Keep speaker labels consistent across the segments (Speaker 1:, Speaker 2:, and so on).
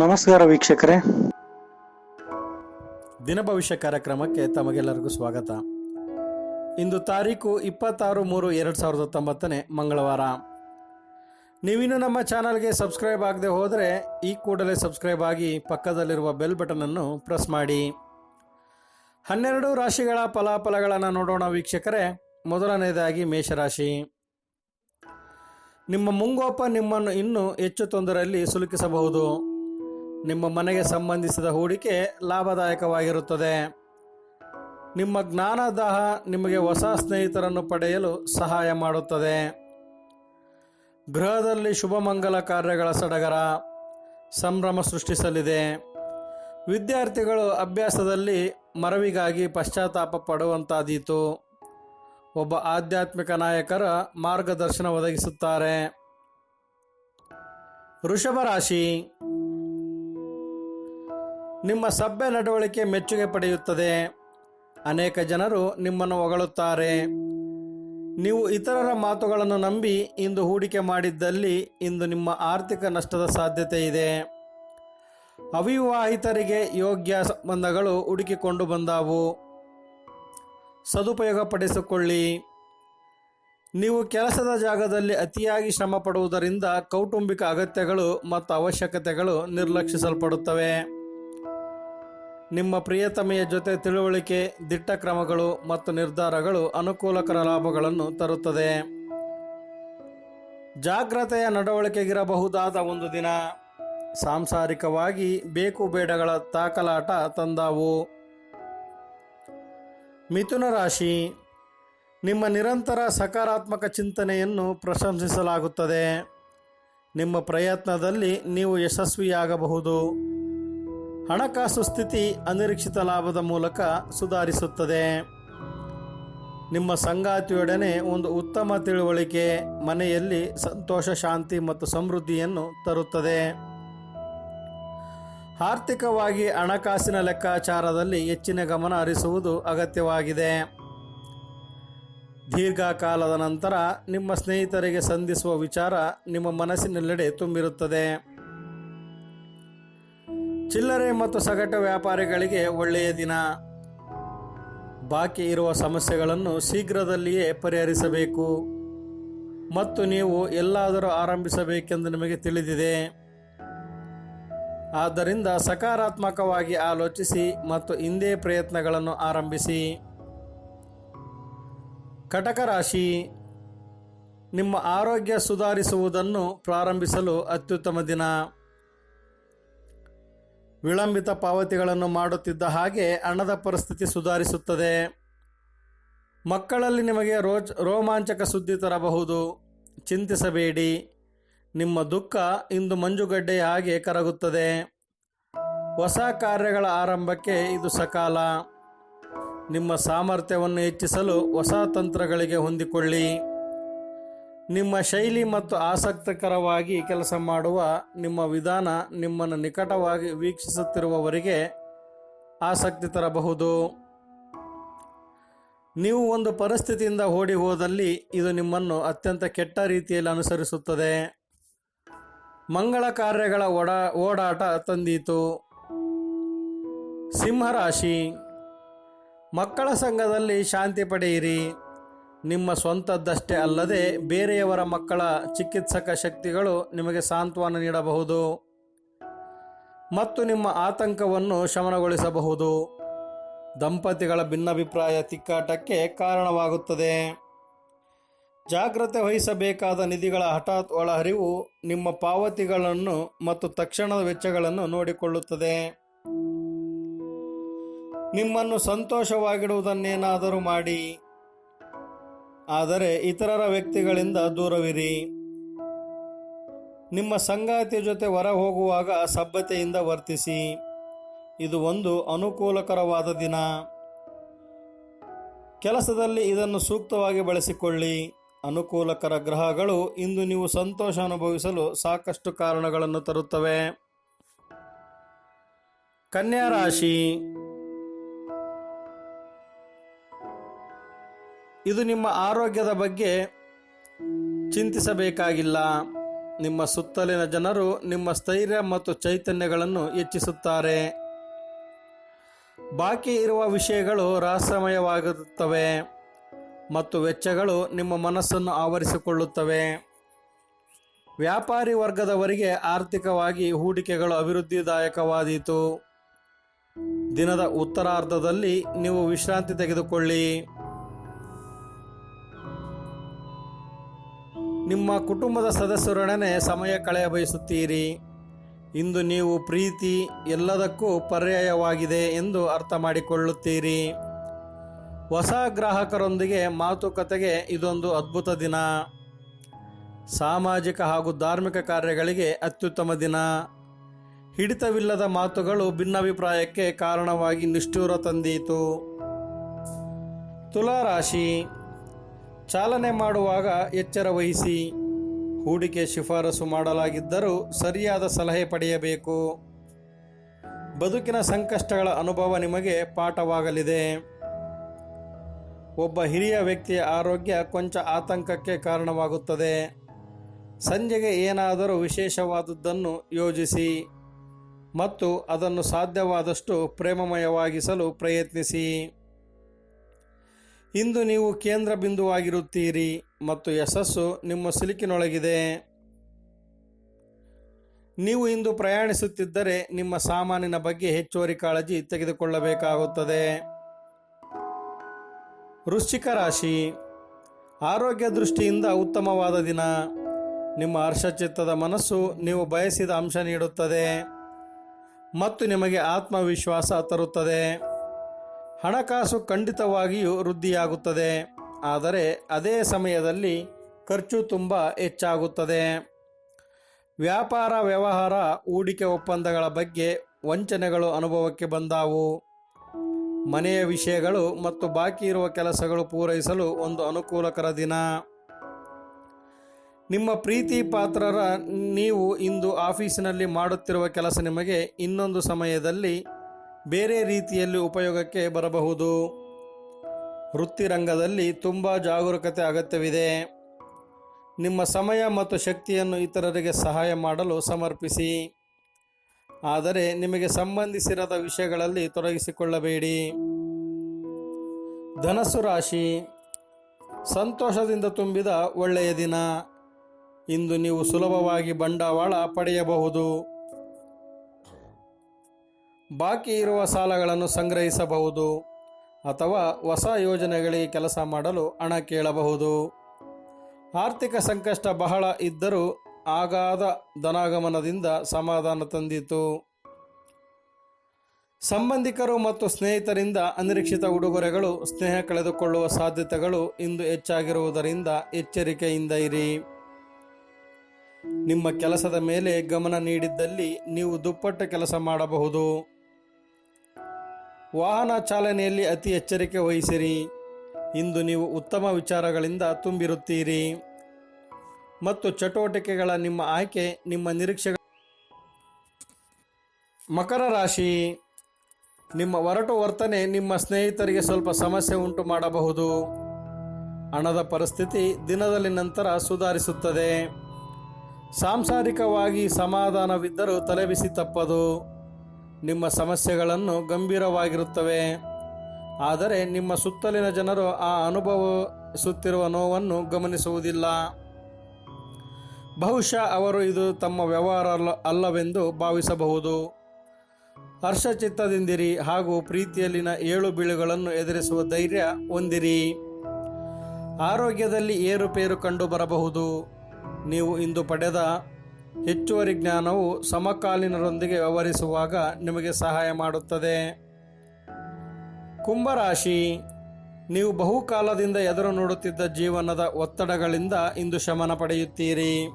Speaker 1: ನಮಸ್ಕಾರ ವೀಕ್ಷಕರೇ.
Speaker 2: ದಿನ ಭವಿಷ್ಯ ಕಾರ್ಯಕ್ರಮಕ್ಕೆ ತಮಗೆಲ್ಲರಿಗೂ ಸ್ವಾಗತ. ಇಂದು ತಾರೀಕು ಇಪ್ಪತ್ತಾರು ಮೂರು ಎರಡು ಸಾವಿರದ ಹತ್ತೊಂಬತ್ತನೇ ಮಂಗಳವಾರ. ನೀವಿನ್ನು ನಮ್ಮ ಚಾನಲ್ಗೆ ಸಬ್ಸ್ಕ್ರೈಬ್ ಆಗದೆ ಹೋದರೆ ಈ ಕೂಡಲೇ ಸಬ್ಸ್ಕ್ರೈಬ್ ಆಗಿ ಪಕ್ಕದಲ್ಲಿರುವ ಬೆಲ್ ಬಟನನ್ನು ಪ್ರೆಸ್ ಮಾಡಿ. ಹನ್ನೆರಡು ರಾಶಿಗಳ ಫಲಾಫಲಗಳನ್ನು ನೋಡೋಣ ವೀಕ್ಷಕರೇ. ಮೊದಲನೇದಾಗಿ ಮೇಷರಾಶಿ. ನಿಮ್ಮ ಮುಂಗೋಪ ನಿಮ್ಮನ್ನು ಇನ್ನೂ ಹೆಚ್ಚು ತೊಂದರೆಯಲ್ಲಿ ಸಿಲುಕಿಸಬಹುದು. ನಿಮ್ಮ ಮನೆಗೆ ಸಂಬಂಧಿಸಿದ ಹೂಡಿಕೆ ಲಾಭದಾಯಕವಾಗಿರುತ್ತದೆ. ನಿಮ್ಮ ಜ್ಞಾನದಾಹ ನಿಮಗೆ ಹೊಸ ಸ್ನೇಹಿತರನ್ನು ಪಡೆಯಲು ಸಹಾಯ ಮಾಡುತ್ತದೆ. ಗೃಹದಲ್ಲಿ ಶುಭಮಂಗಲ ಕಾರ್ಯಗಳ ಸಡಗರ, ಸಂಭ್ರಮ ಸೃಷ್ಟಿಸಲಿದೆ. ವಿದ್ಯಾರ್ಥಿಗಳು ಅಭ್ಯಾಸದಲ್ಲಿ ಮರವಿಗಾಗಿ ಪಶ್ಚಾತ್ತಾಪ ಪಡುವಂತಾದೀತು. ಒಬ್ಬ ಆಧ್ಯಾತ್ಮಿಕ ನಾಯಕರ ಮಾರ್ಗದರ್ಶನ ಒದಗಿಸುತ್ತಾರೆ. ವೃಷಭ ರಾಶಿ. ನಿಮ್ಮ ಸಭ್ಯ ನಡವಳಿಕೆ ಮೆಚ್ಚುಗೆ ಪಡೆಯುತ್ತದೆ. ಅನೇಕ ಜನರು ನಿಮ್ಮನ್ನು ಹೊಗಳುತ್ತಾರೆ. ನೀವು ಇತರರ ಮಾತುಗಳನ್ನು ನಂಬಿ ಇಂದು ಹೂಡಿಕೆ ಮಾಡಿದ್ದಲ್ಲಿ ಇಂದು ನಿಮ್ಮ ಆರ್ಥಿಕ ನಷ್ಟದ ಸಾಧ್ಯತೆ ಇದೆ. ಅವಿವಾಹಿತರಿಗೆ ಯೋಗ್ಯ ಸಂಬಂಧಗಳು ಹುಡುಕಿಕೊಂಡು ಬಂದಾವು. ಸದುಪಯೋಗಪಡಿಸಿಕೊಳ್ಳಿ. ನೀವು ಕೆಲಸದ ಜಾಗದಲ್ಲಿ ಅತಿಯಾಗಿ ಶ್ರಮ ಪಡುವುದರಿಂದ ಕೌಟುಂಬಿಕ ಅಗತ್ಯಗಳು ಮತ್ತು ಅವಶ್ಯಕತೆಗಳು ನಿರ್ಲಕ್ಷಿಸಲ್ಪಡುತ್ತವೆ. ನಿಮ್ಮ ಪ್ರಿಯತಮೆಯ ಜೊತೆ ತಿಳುವಳಿಕೆ, ದಿಟ್ಟ ಕ್ರಮಗಳು ಮತ್ತು ನಿರ್ಧಾರಗಳು ಅನುಕೂಲಕರ ಲಾಭಗಳನ್ನು ತರುತ್ತದೆ. ಜಾಗ್ರತೆಯ ನಡವಳಿಕೆಗಿರಬಹುದಾದ ಒಂದು ದಿನ. ಸಾಂಸಾರಿಕವಾಗಿ ಬೇಕು ಬೇಡಗಳ ತಾಕಲಾಟ ತಂದಾವು. ಮಿಥುನ ರಾಶಿ, ನಿಮ್ಮ ನಿರಂತರ ಸಕಾರಾತ್ಮಕ ಚಿಂತನೆಯನ್ನು ಪ್ರಶಂಸಿಸಲಾಗುತ್ತದೆ. ನಿಮ್ಮ ಪ್ರಯತ್ನದಲ್ಲಿ ನೀವು ಯಶಸ್ವಿಯಾಗಬಹುದು. ಹಣಕಾಸು ಸ್ಥಿತಿ ಅನಿರೀಕ್ಷಿತ ಲಾಭದ ಮೂಲಕ ಸುಧಾರಿಸುತ್ತದೆ. ನಿಮ್ಮ ಸಂಗಾತಿಯೊಡನೆ ಒಂದು ಉತ್ತಮ ತಿಳುವಳಿಕೆ ಮನೆಯಲ್ಲಿ ಸಂತೋಷ, ಶಾಂತಿ ಮತ್ತು ಸಮೃದ್ಧಿಯನ್ನು ತರುತ್ತದೆ. ಆರ್ಥಿಕವಾಗಿ ಹಣಕಾಸಿನ ಲೆಕ್ಕಾಚಾರದಲ್ಲಿ ಹೆಚ್ಚಿನ ಗಮನ ಹರಿಸುವುದು ಅಗತ್ಯವಾಗಿದೆ. ದೀರ್ಘಕಾಲದ ನಂತರ ನಿಮ್ಮ ಸ್ನೇಹಿತರಿಗೆ ಸಂಧಿಸುವ ವಿಚಾರ ನಿಮ್ಮ ಮನಸ್ಸಿನೆಲ್ಲೆಡೆ ತುಂಬಿರುತ್ತದೆ. ಚಿಲ್ಲರೆ ಮತ್ತು ಸಗಟು ವ್ಯಾಪಾರಿಗಳಿಗೆ ಒಳ್ಳೆಯ ದಿನ. ಬಾಕಿ ಇರುವ ಸಮಸ್ಯೆಗಳನ್ನು ಶೀಘ್ರದಲ್ಲಿಯೇ ಪರಿಹರಿಸಬೇಕು. ಮತ್ತು ನೀವು ಎಲ್ಲಾದರೂ ಆರಂಭಿಸಬೇಕೆಂದು ನಿಮಗೆ ತಿಳಿದಿದೆ. ಆದ್ದರಿಂದ ಸಕಾರಾತ್ಮಕವಾಗಿ ಆಲೋಚಿಸಿ ಮತ್ತು ಇಂದೇ ಪ್ರಯತ್ನಗಳನ್ನು ಆರಂಭಿಸಿ. ಕಟಕ ರಾಶಿ. ನಿಮ್ಮ ಆರೋಗ್ಯ ಸುಧಾರಿಸುವುದನ್ನು ಪ್ರಾರಂಭಿಸಲು ಅತ್ಯುತ್ತಮ ದಿನ. ವಿಳಂಬಿತ ಪಾವತಿಗಳನ್ನು ಮಾಡುತ್ತಿದ್ದ ಹಾಗೆ ಹಣದ ಪರಿಸ್ಥಿತಿ ಸುಧಾರಿಸುತ್ತದೆ. ಮಕ್ಕಳಲ್ಲಿ ನಿಮಗೆ ರೋಚ್ ರೋಮಾಂಚಕ ಸುದ್ದಿ ತರಬಹುದು. ಚಿಂತಿಸಬೇಡಿ. ನಿಮ್ಮ ದುಃಖ ಇಂದು ಮಂಜುಗಡ್ಡೆಯ ಹಾಗೆ ಕರಗುತ್ತದೆ. ಹೊಸ ಕಾರ್ಯಗಳ ಆರಂಭಕ್ಕೆ ಇದು ಸಕಾಲ. ನಿಮ್ಮ ಸಾಮರ್ಥ್ಯವನ್ನು ಹೆಚ್ಚಿಸಲು ಹೊಸ ತಂತ್ರಗಳಿಗೆ ಹೊಂದಿಕೊಳ್ಳಿ. ನಿಮ್ಮ ಶೈಲಿ ಮತ್ತು ಆಸಕ್ತಕರವಾಗಿ ಕೆಲಸ ಮಾಡುವ ನಿಮ್ಮ ವಿಧಾನ ನಿಮ್ಮನ್ನು ನಿಕಟವಾಗಿ ವೀಕ್ಷಿಸುತ್ತಿರುವವರಿಗೆ ಆಸಕ್ತಿ ತರಬಹುದು. ನೀವು ಒಂದು ಪರಿಸ್ಥಿತಿಯಿಂದ ಓಡಿ ಹೋದಲ್ಲಿ ಇದು ನಿಮ್ಮನ್ನು ಅತ್ಯಂತ ಕೆಟ್ಟ ರೀತಿಯಲ್ಲಿ ಅನುಸರಿಸುತ್ತದೆ. ಮಂಗಳ ಕಾರ್ಯಗಳ ಓಡ ಓಡಾಟ ತಂದೀತು. ಸಿಂಹರಾಶಿ. ಮಕ್ಕಳ ಸಂಘದಲ್ಲಿ ಶಾಂತಿ ಪಡೆಯಿರಿ. ನಿಮ್ಮ ಸ್ವಂತದ್ದಷ್ಟೇ ಅಲ್ಲದೆ ಬೇರೆಯವರ ಮಕ್ಕಳ ಚಿಕಿತ್ಸಕ ಶಕ್ತಿಗಳು ನಿಮಗೆ ಸಾಂತ್ವನ ನೀಡಬಹುದು. ಮತ್ತು ನಿಮ್ಮ ಆತಂಕವನ್ನು ಶಮನಗೊಳಿಸಬಹುದು. ದಂಪತಿಗಳ ಭಿನ್ನಾಭಿಪ್ರಾಯ ತಿಕ್ಕಾಟಕ್ಕೆ ಕಾರಣವಾಗುತ್ತದೆ. ಜಾಗ್ರತೆ ವಹಿಸಬೇಕಾದ ನಿಧಿಗಳ ಹಠಾತ್ ಒಳಹರಿವು ನಿಮ್ಮ ಪಾವತಿಗಳನ್ನು ಮತ್ತು ತಕ್ಷಣದ ವೆಚ್ಚಗಳನ್ನು ನೋಡಿಕೊಳ್ಳುತ್ತದೆ. ನಿಮ್ಮನ್ನು ಸಂತೋಷವಾಗಿಡುವುದನ್ನೇನಾದರೂ ಮಾಡಿ. ಆದರೆ ಇತರರ ವ್ಯಕ್ತಿಗಳಿಂದ ದೂರವಿರಿ. ನಿಮ್ಮ ಸಂಗಾತಿಯ ಜೊತೆ ಹೊರ ಹೋಗುವಾಗ ಸಭ್ಯತೆಯಿಂದ ವರ್ತಿಸಿ. ಇದು ಒಂದು ಅನುಕೂಲಕರವಾದ ದಿನ. ಕೆಲಸದಲ್ಲಿ ಇದನ್ನು ಸೂಕ್ತವಾಗಿ ಬಳಸಿಕೊಳ್ಳಿ. ಅನುಕೂಲಕರ ಗ್ರಹಗಳು ಇಂದು ನೀವು ಸಂತೋಷ ಅನುಭವಿಸಲು ಸಾಕಷ್ಟು ಕಾರಣಗಳನ್ನು ತರುತ್ತವೆ. ಕನ್ಯಾ ರಾಶಿ. ಇದು ನಿಮ್ಮ ಆರೋಗ್ಯದ ಬಗ್ಗೆ ಚಿಂತಿಸಬೇಕಾಗಿಲ್ಲ. ನಿಮ್ಮ ಸುತ್ತಲಿನ ಜನರು ನಿಮ್ಮ ಸ್ಥೈರ್ಯ ಮತ್ತು ಚೈತನ್ಯಗಳನ್ನು ಹೆಚ್ಚಿಸುತ್ತಾರೆ. ಬಾಕಿ ಇರುವ ವಿಷಯಗಳು ರಹಸ್ಯಮಯವಾಗಿರುತ್ತವೆ ಮತ್ತು ವೆಚ್ಚಗಳು ನಿಮ್ಮ ಮನಸ್ಸನ್ನು ಆವರಿಸಿಕೊಳ್ಳುತ್ತವೆ. ವ್ಯಾಪಾರಿ ವರ್ಗದವರಿಗೆ ಆರ್ಥಿಕವಾಗಿ ಹೂಡಿಕೆಗಳು ಅಭಿವೃದ್ಧಿದಾಯಕವಾದೀತು. ದಿನದ ಉತ್ತರಾರ್ಧದಲ್ಲಿ ನೀವು ವಿಶ್ರಾಂತಿ ತೆಗೆದುಕೊಳ್ಳಿ. ನಿಮ್ಮ ಕುಟುಂಬದ ಸದಸ್ಯರೊಡನೆ ಸಮಯ ಕಳೆಯ ಬಯಸುತ್ತೀರಿ. ಇಂದು ನೀವು ಪ್ರೀತಿ ಎಲ್ಲದಕ್ಕೂ ಪರ್ಯಾಯವಾಗಿದೆ ಎಂದು ಅರ್ಥ ಮಾಡಿಕೊಳ್ಳುತ್ತೀರಿ. ಹೊಸ ಗ್ರಾಹಕರೊಂದಿಗೆ ಮಾತುಕತೆಗೆ ಇದೊಂದು ಅದ್ಭುತ ದಿನ. ಸಾಮಾಜಿಕ ಹಾಗೂ ಧಾರ್ಮಿಕ ಕಾರ್ಯಗಳಿಗೆ ಅತ್ಯುತ್ತಮ ದಿನ. ಹಿಡಿತವಿಲ್ಲದ ಮಾತುಗಳು ಭಿನ್ನಾಭಿಪ್ರಾಯಕ್ಕೆ ಕಾರಣವಾಗಿ ನಿಷ್ಠೂರ ತಂದೀತು. ತುಲಾರಾಶಿ. ಚಾಲನೆ ಮಾಡುವಾಗ ಎಚ್ಚರ ವಹಿಸಿ ಹೂಡಿಕೆ ಶಿಫಾರಸು ಮಾಡಲಾಗಿದ್ದರೂ ಸರಿಯಾದ ಸಲಹೆ ಪಡೆಯಬೇಕು. ಬದುಕಿನ ಸಂಕಷ್ಟಗಳ ಅನುಭವ ನಿಮಗೆ ಪಾಠವಾಗಲಿದೆ. ಒಬ್ಬ ಹಿರಿಯ ವ್ಯಕ್ತಿಯ ಆರೋಗ್ಯ ಕೊಂಚ ಆತಂಕಕ್ಕೆ ಕಾರಣವಾಗುತ್ತದೆ. ಸಂಜೆಗೆ ಏನಾದರೂ ವಿಶೇಷವಾದದ್ದನ್ನು ಯೋಜಿಸಿ ಮತ್ತು ಅದನ್ನು ಸಾಧ್ಯವಾದಷ್ಟು ಪ್ರೇಮಮಯವಾಗಿಸಲು ಪ್ರಯತ್ನಿಸಿ. ಇಂದು ನೀವು ಕೇಂದ್ರ ಬಿಂದುವಾಗಿರುತ್ತೀರಿ ಮತ್ತು ಯಶಸ್ಸು ನಿಮ್ಮ ಸಿಲುಕಿನೊಳಗಿದೆ. ನೀವು ಇಂದು ಪ್ರಯಾಣಿಸುತ್ತಿದ್ದರೆ ನಿಮ್ಮ ಸಾಮಾನಿನ ಬಗ್ಗೆ ಹೆಚ್ಚುವರಿ ಕಾಳಜಿ ತೆಗೆದುಕೊಳ್ಳಬೇಕಾಗುತ್ತದೆ. ವೃಶ್ಚಿಕ ರಾಶಿ, ಆರೋಗ್ಯ ದೃಷ್ಟಿಯಿಂದ ಉತ್ತಮವಾದ ದಿನ. ನಿಮ್ಮ ಹರ್ಷಚಿತ್ತದ ಮನಸ್ಸು ನೀವು ಬಯಸಿದ ಅಂಶ ನೀಡುತ್ತದೆ ಮತ್ತು ನಿಮಗೆ ಆತ್ಮವಿಶ್ವಾಸ ತರುತ್ತದೆ. ಹಣಕಾಸು ಖಂಡಿತವಾಗಿಯೂ ವೃದ್ಧಿಯಾಗುತ್ತದೆ. ಆದರೆ ಅದೇ ಸಮಯದಲ್ಲಿ ಖರ್ಚು ತುಂಬ ಹೆಚ್ಚಾಗುತ್ತದೆ. ವ್ಯಾಪಾರ ವ್ಯವಹಾರ, ಹೂಡಿಕೆ ಒಪ್ಪಂದಗಳ ಬಗ್ಗೆ ವಂಚನೆಗಳು ಅನುಭವಕ್ಕೆ ಬಂದಾವು. ಮನೆಯ ವಿಷಯಗಳು ಮತ್ತು ಬಾಕಿ ಇರುವ ಕೆಲಸಗಳು ಪೂರೈಸಲು ಒಂದು ಅನುಕೂಲಕರ ದಿನ. ನಿಮ್ಮ ಪ್ರೀತಿ ಪಾತ್ರರ ನೀವು ಇಂದು ಆಫೀಸಿನಲ್ಲಿ ಮಾಡುತ್ತಿರುವ ಕೆಲಸ ನಿಮಗೆ ಇನ್ನೊಂದು ಸಮಯದಲ್ಲಿ ಬೇರೆ ರೀತಿಯಲ್ಲಿ ಉಪಯೋಗಕ್ಕೆ ಬರಬಹುದು. ವೃತ್ತಿರಂಗದಲ್ಲಿ ತುಂಬ ಜಾಗರೂಕತೆ ಅಗತ್ಯವಿದೆ. ನಿಮ್ಮ ಸಮಯ ಮತ್ತು ಶಕ್ತಿಯನ್ನು ಇತರರಿಗೆ ಸಹಾಯ ಮಾಡಲು ಸಮರ್ಪಿಸಿ. ಆದರೆ ನಿಮಗೆ ಸಂಬಂಧಿಸಿರದ ವಿಷಯಗಳಲ್ಲಿ ತೊಡಗಿಸಿಕೊಳ್ಳಬೇಡಿ. ಧನಸ್ಸು ರಾಶಿ. ಸಂತೋಷದಿಂದ ತುಂಬಿದ ಒಳ್ಳೆಯ ದಿನ. ಇಂದು ನೀವು ಸುಲಭವಾಗಿ ಬಂಡವಾಳ ಪಡೆಯಬಹುದು. ಬಾಕಿ ಇರುವ ಸಾಲಗಳನ್ನು ಸಂಗ್ರಹಿಸಬಹುದು ಅಥವಾ ಹೊಸ ಯೋಜನೆಗಳಿಗೆ ಕೆಲಸ ಮಾಡಲು ಹಣ ಕೇಳಬಹುದು. ಆರ್ಥಿಕ ಸಂಕಷ್ಟ ಬಹಳ ಇದ್ದರೂ ಆಗಾದ ಧನಾಗಮನದಿಂದ ಸಮಾಧಾನ ತಂದಿತು. ಸಂಬಂಧಿಕರು ಮತ್ತು ಸ್ನೇಹಿತರಿಂದ ಅನಿರೀಕ್ಷಿತ ಉಡುಗೊರೆಗಳು, ಸ್ನೇಹ ಕಳೆದುಕೊಳ್ಳುವ ಸಾಧ್ಯತೆಗಳು ಇಂದು ಹೆಚ್ಚಾಗಿರುವುದರಿಂದ ಎಚ್ಚರಿಕೆಯಿಂದ ಇರಿ. ನಿಮ್ಮ ಕೆಲಸದ ಮೇಲೆ ಗಮನ ನೀಡಿದ್ದಲ್ಲಿ ನೀವು ದುಪ್ಪಟ್ಟು ಕೆಲಸ ಮಾಡಬಹುದು. ವಾಹನ ಚಾಲನೆಯಲ್ಲಿ ಅತಿ ಎಚ್ಚರಿಕೆ ವಹಿಸಿರಿ. ಇಂದು ನೀವು ಉತ್ತಮ ವಿಚಾರಗಳಿಂದ ತುಂಬಿರುತ್ತೀರಿ. ಮತ್ತು ಚಟುವಟಿಕೆಗಳ ನಿಮ್ಮ ಆಯ್ಕೆ, ನಿಮ್ಮ ನಿರೀಕ್ಷೆ ಮಕರ ರಾಶಿ. ನಿಮ್ಮ ಒರಟು ವರ್ತನೆ ನಿಮ್ಮ ಸ್ನೇಹಿತರಿಗೆ ಸ್ವಲ್ಪ ಸಮಸ್ಯೆ ಉಂಟು ಮಾಡಬಹುದು. ಹಣದ ಪರಿಸ್ಥಿತಿ ದಿನದಲ್ಲಿ ನಂತರ ಸುಧಾರಿಸುತ್ತದೆ. ಸಾಂಸಾರಿಕವಾಗಿ ಸಮಾಧಾನವಿದ್ದರೂ ತಲೆಬಿಸಿ ತಪ್ಪದು. ನಿಮ್ಮ ಸಮಸ್ಯೆಗಳನ್ನು ಗಂಭೀರವಾಗಿರುತ್ತವೆ. ಆದರೆ ನಿಮ್ಮ ಸುತ್ತಲಿನ ಜನರು ಆ ಅನುಭವಿಸುತ್ತಿರುವ ನೋವನ್ನು ಗಮನಿಸುವುದಿಲ್ಲ. ಬಹುಶಃ ಅವರು ಇದು ತಮ್ಮ ವ್ಯವಹಾರ ಅಲ್ಲ, ಅಲ್ಲವೆಂದು ಭಾವಿಸಬಹುದು. ಹರ್ಷಚಿತ್ತದಿಂದಿರಿ ಹಾಗೂ ಪ್ರೀತಿಯಲ್ಲಿನ ಏಳು ಬೀಳುಗಳನ್ನು ಎದುರಿಸುವ ಧೈರ್ಯ ಹೊಂದಿರಿ. ಆರೋಗ್ಯದಲ್ಲಿ ಏರುಪೇರು ಕಂಡು ಬರಬಹುದು ನೀವು ಇಂದು ಪಡೆದ ಹೆಚ್ಚುವರಿ ಜ್ಞಾನವು ಸಮಕಾಲೀನರೊಂದಿಗೆ ವ್ಯವಹರಿಸುವಾಗ ನಿಮಗೆ ಸಹಾಯ ಮಾಡುತ್ತದೆ. ಕುಂಭರಾಶಿ, ನೀವು ಬಹುಕಾಲದಿಂದ ಎದುರು ನೋಡುತ್ತಿದ್ದ ಜೀವನದ ಒತ್ತಡಗಳಿಂದ ಇಂದು ಶಮನ ಪಡೆಯುತ್ತೀರಿ.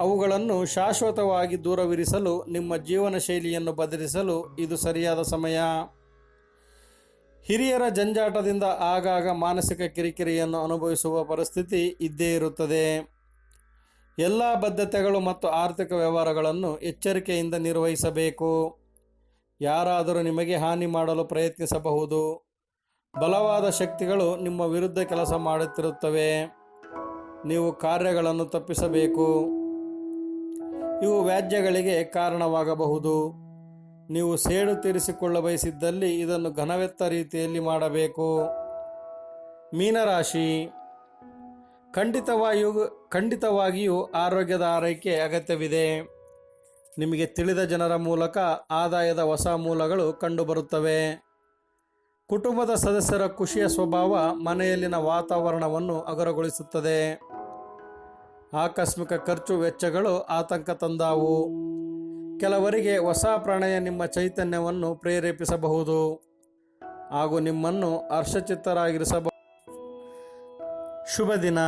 Speaker 2: ಅವುಗಳನ್ನು ಶಾಶ್ವತವಾಗಿ ದೂರವಿರಿಸಲು, ನಿಮ್ಮ ಜೀವನ ಶೈಲಿಯನ್ನು ಬದಲಿಸಲು ಇದು ಸರಿಯಾದ ಸಮಯ. ಹಿರಿಯರ ಜಂಜಾಟದಿಂದ ಆಗಾಗ ಮಾನಸಿಕ ಕಿರಿಕಿರಿಯನ್ನು ಅನುಭವಿಸುವ ಪರಿಸ್ಥಿತಿ ಇದ್ದೇ ಇರುತ್ತದೆ. ಎಲ್ಲ ಬದ್ಧತೆಗಳು ಮತ್ತು ಆರ್ಥಿಕ ವ್ಯವಹಾರಗಳನ್ನು ಎಚ್ಚರಿಕೆಯಿಂದ ನಿರ್ವಹಿಸಬೇಕು. ಯಾರಾದರೂ ನಿಮಗೆ ಹಾನಿ ಮಾಡಲು ಪ್ರಯತ್ನಿಸಬಹುದು. ಬಲವಾದ ಶಕ್ತಿಗಳು ನಿಮ್ಮ ವಿರುದ್ಧ ಕೆಲಸ ಮಾಡುತ್ತಿರುತ್ತವೆ. ನೀವು ಕಾರ್ಯಗಳನ್ನು ತಪ್ಪಿಸಬೇಕು. ಇವು ವ್ಯಾಜ್ಯಗಳಿಗೆ ಕಾರಣವಾಗಬಹುದು. ನೀವು ಸೇಡು ತೀರಿಸಿಕೊಳ್ಳ ಬಯಸಿದ್ದಲ್ಲಿ ಇದನ್ನು ಘನವೆತ್ತ ರೀತಿಯಲ್ಲಿ ಮಾಡಬೇಕು. ಮೀನರಾಶಿ. ಖಂಡಿತವಾಗಿಯೂ ಖಂಡಿತವಾಗಿಯೂ ಆರೋಗ್ಯದ ಆರೈಕೆ ಅಗತ್ಯವಿದೆ. ನಿಮಗೆ ತಿಳಿದ ಜನರ ಮೂಲಕ ಆದಾಯದ ಹೊಸ ಮೂಲಗಳು ಕಂಡುಬರುತ್ತವೆ. ಕುಟುಂಬದ ಸದಸ್ಯರ ಖುಷಿಯ ಸ್ವಭಾವ ಮನೆಯಲ್ಲಿನ ವಾತಾವರಣವನ್ನು ಹಗುರಗೊಳಿಸುತ್ತದೆ ಆಕಸ್ಮಿಕ ಖರ್ಚು ವೆಚ್ಚಗಳು ಆತಂಕ ತಂದಾವು. ಕೆಲವರಿಗೆ ಹೊಸ ಪ್ರಣಯ ನಿಮ್ಮ ಚೈತನ್ಯವನ್ನು ಪ್ರೇರೇಪಿಸಬಹುದು. ಹಾಗೂ ನಿಮ್ಮನ್ನು ಹರ್ಷಚಿತ್ತರಾಗಿರಿಸಬಹುದು ಶುಭ ದಿನ